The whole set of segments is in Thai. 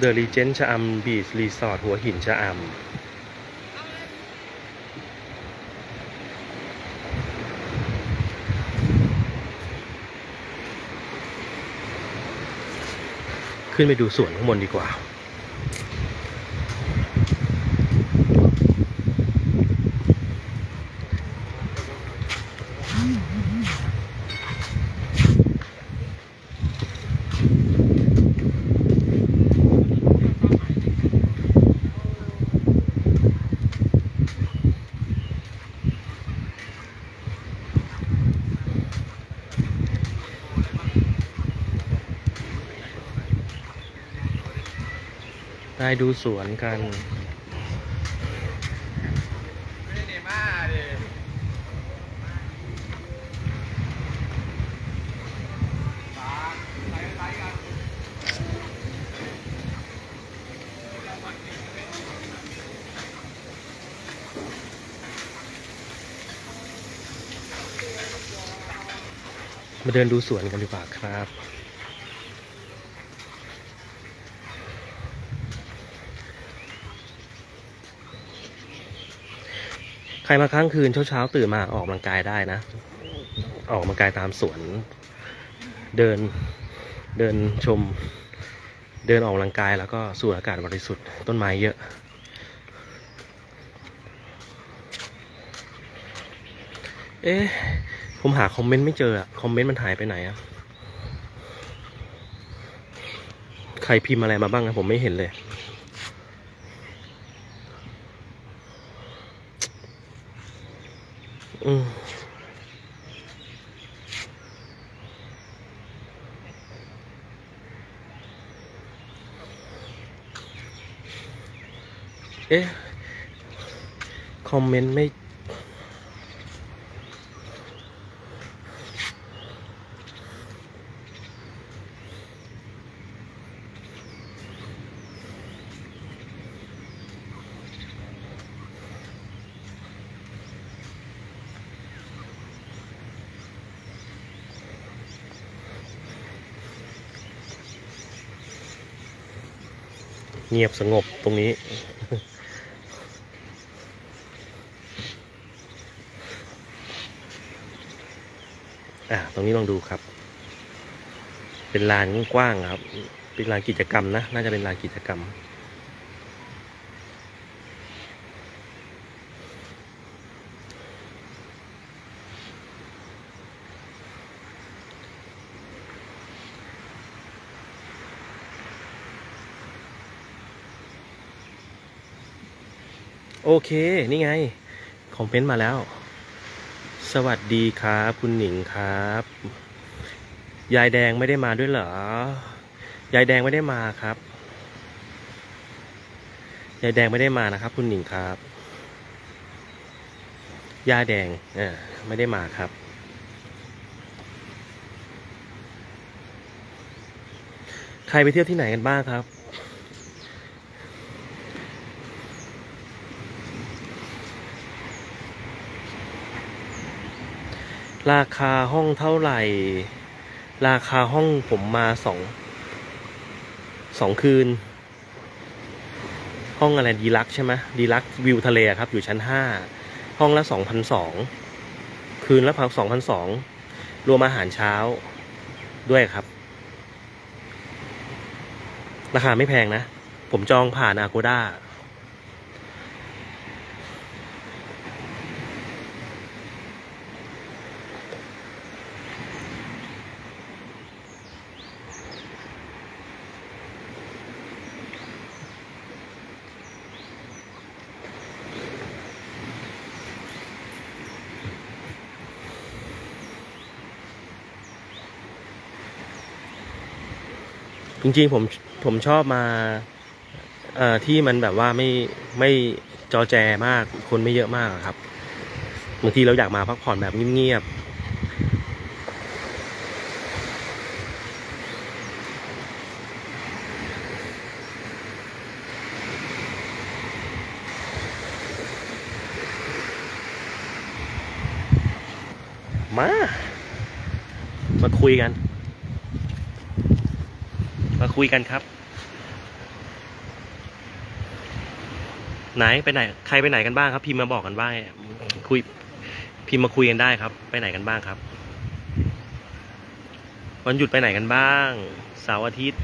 เดอะรีเจนชะอำบีชรีสอร์ทหัวหินชะอำขึ้นไปดูสวนข้างบนดีกว่า ได้ดูสวนกันมาเดินดูสวนกันดีกว่าครับ ใครมาค้างคืนเช้าๆตื่นมาออกกำลังกายได้นะ ออกกำลังกายตามสวน เดินเดินชม เดินออกกำลังกายแล้วก็สูดอากาศบริสุทธิ์ต้นไม้เยอะเอ๊ะ ผมหาคอมเมนต์ไม่เจออะคอมเมนต์มันหายไปไหนอะใครพิมพ์อะไรมาบ้างนะผมไม่เห็นเลย เอ๊ะ คอมเมนต์ไม่ เงียบสงบตรงนี้ อ่า ตรงนี้ลองดูครับ เป็นลานกว้างๆครับ เป็นลานกิจกรรมนะ น่าจะเป็นลานกิจกรรม โอเค นี่ไง คอมเมนต์มาแล้ว สวัสดีครับ คุณหนิงครับ ยายแดงไม่ได้มาด้วยเหรอ ยายแดงไม่ได้มาครับ ยายแดงไม่ได้มานะครับ คุณหนิงครับ ยาแดงเออไม่ได้มาครับใครไปเที่ยวที่ไหนกันบ้างครับ ราคาห้องเท่าไหร่ ราคาห้องผมมาสองสองคืน ห้องอะไรดีลักใช่ไหมดีลักวิวทะเลครับ อยู่ชั้นห้าห้องละสองพันสองคืนละพันสองพันสองรวมอาหารเช้าด้วยครับ ราคาไม่แพงนะ ผมจองผ่านอากูด้า จ ริงๆผมผมชอบมาที่มันแบบว่าไม่ไม่จอแจมากคนไม่เยอะมากครับบางทีเราอยากมาพักผ่อนแบบเงียบๆมา มาคุยกัน คุยกันครับ ไหนไปไหน ใครไปไหนกันบ้างครับ พิมพ์มาบอกกันบ้างคุย พิมพ์มาคุยกันได้ครับ ไปไหนกันบ้างครับ วันหยุดไปไหนกันบ้างเสาร์อาทิตย์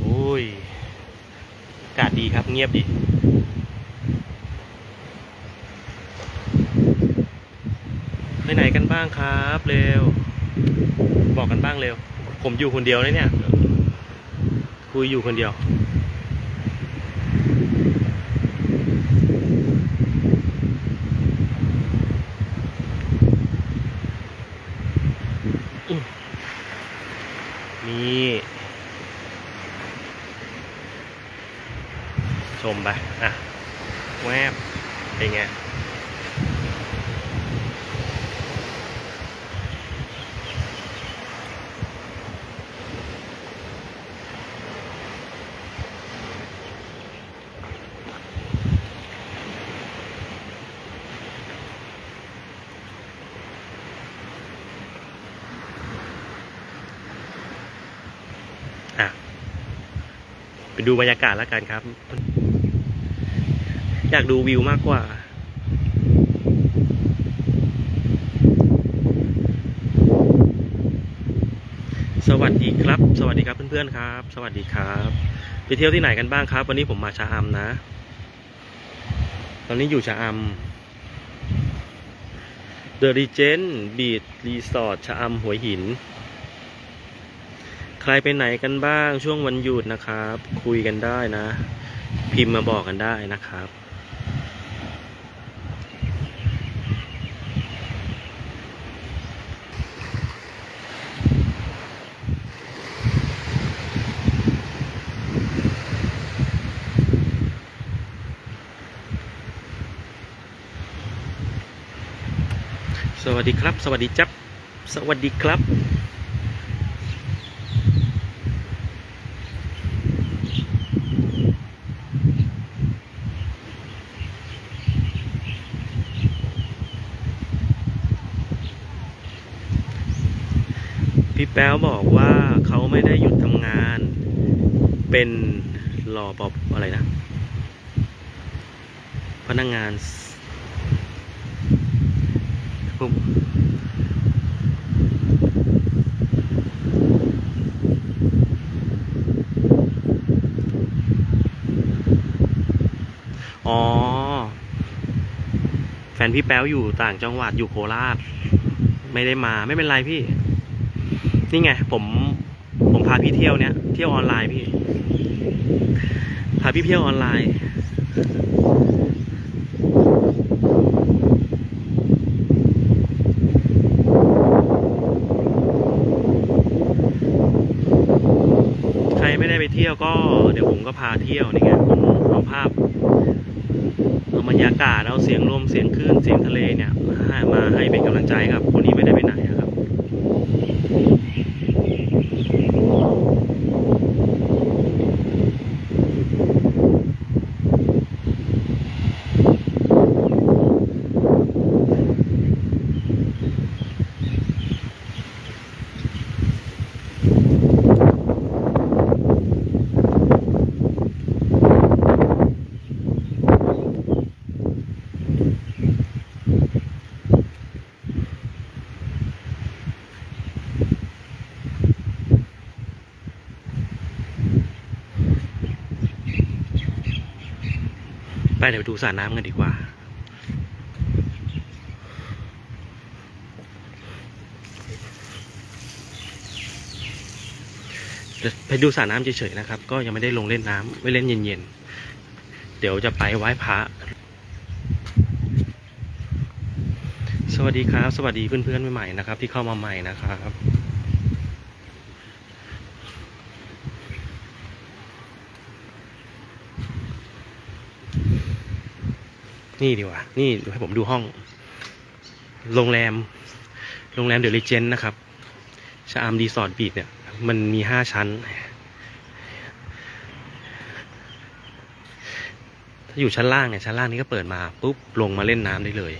โอ้ยอากาศดีครับ เงียบดีไปไหนกันบ้างครับ เร็ว บอกกันบ้างเร็ว ผมอยู่คนเดียวนะเนี่ย คุยอยู่คนเดียวนี่ชมไป อะ แวบเป็นไง ดูบรรยากาศแล้วกันครับ อยากดูวิวมากกว่าสวัสดีครับ สวัสดีครับเพื่อนๆครับ สวัสดีครับไปเที่ยวที่ไหนกันบ้างครับ วันนี้ผมมาชะอำนะ ตอนนี้อยู่ชะอำ The Regent Beach Resort ชะอำหัวหิน ใครไปไหนกันบ้างช่วงวันหยุดนะครับ คุยกันได้นะ พิมพ์มาบอกกันได้นะครับสวัสดีครับ สวัสดีจับ สวัสดีครับ แป๊วบอกว่าเขาไม่ได้หยุดทำงาน เป็นรอปอบอะไรนะ พนักงานสผมอ๋อ แฟนพี่แป๊วอยู่ต่างจังหวัดอยู่โคราช ไม่ได้มาไม่เป็นไรพี่ นี่ไง ผม ผมพาพี่เที่ยวเนี้ยเที่ยวออนไลน์พี่ พาพี่เที่ยวออนไลน์ ใครไม่ได้ไปเที่ยวก็ เดี๋ยวผมก็พาเที่ยวนี่ไงผมเอาภาพเอาบรรยากาศเอาเสียงลมเสียงคลื่นเสียงทะเลเนี่ยให้มาให้เป็นกำลังใจครับ คนนี้ไม่ได้ไปไหน ไปเดี๋ยวดูสระน้ำกันดีกว่า ไปดูสระน้ำเฉยๆนะครับ ก็ยังไม่ได้ลงเล่นน้ำไม่เล่นเย็นๆ เดี๋ยวจะไปไหว้พระ สวัสดีครับ สวัสดีเพื่อนๆใหม่ๆนะครับ ที่เข้ามาใหม่นะครับ นี่ดีกว่า นี่ให้ผมดูห้อง โรงแรม โรงแรมเดลิเจนนะครับชะอำรีสอร์ทบีดเนี่ย มันมีห้าชั้น ถ้าอยู่ชั้นล่างเนี่ย ชั้นล่างนี้ก็เปิดมาปุ๊บ ลงมาเล่นน้ำได้เลย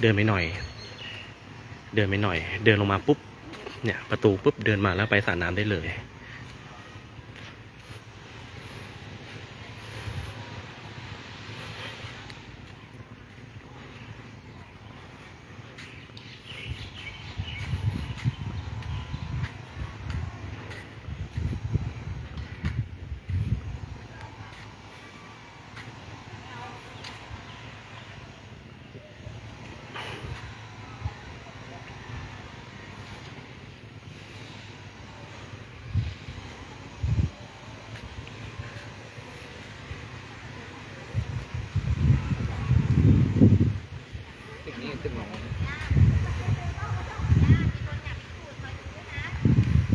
เดินไปหน่อย เดินไปหน่อย เดินลงมาปุ๊บ เนี่ย ประตูปุ๊บ เดินมาแล้วไปสระน้ำได้เลย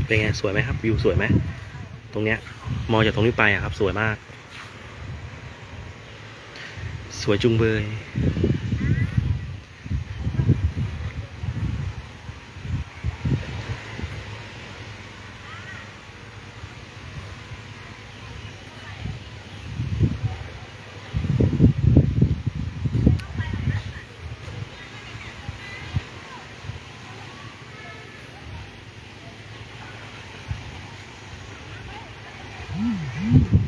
เป็นไงสวยไหมครับวิวสวยไหมตรงเนี้ยมองจากตรงนี้ไปอะครับ สวยมาก สวยจุงเบย Mm-hmm.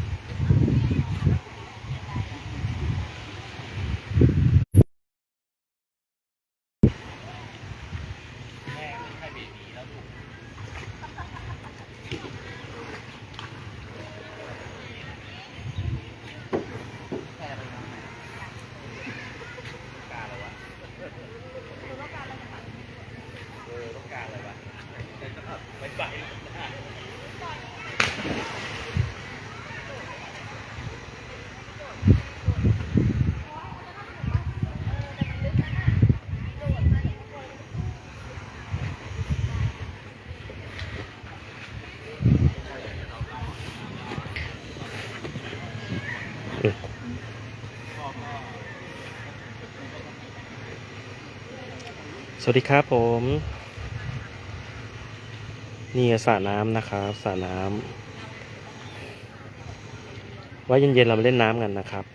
สวัสดีครับผม นี่สระน้ำนะครับสระน้ำไว้เย็นๆเรามาเล่นน้ำกันนะครับ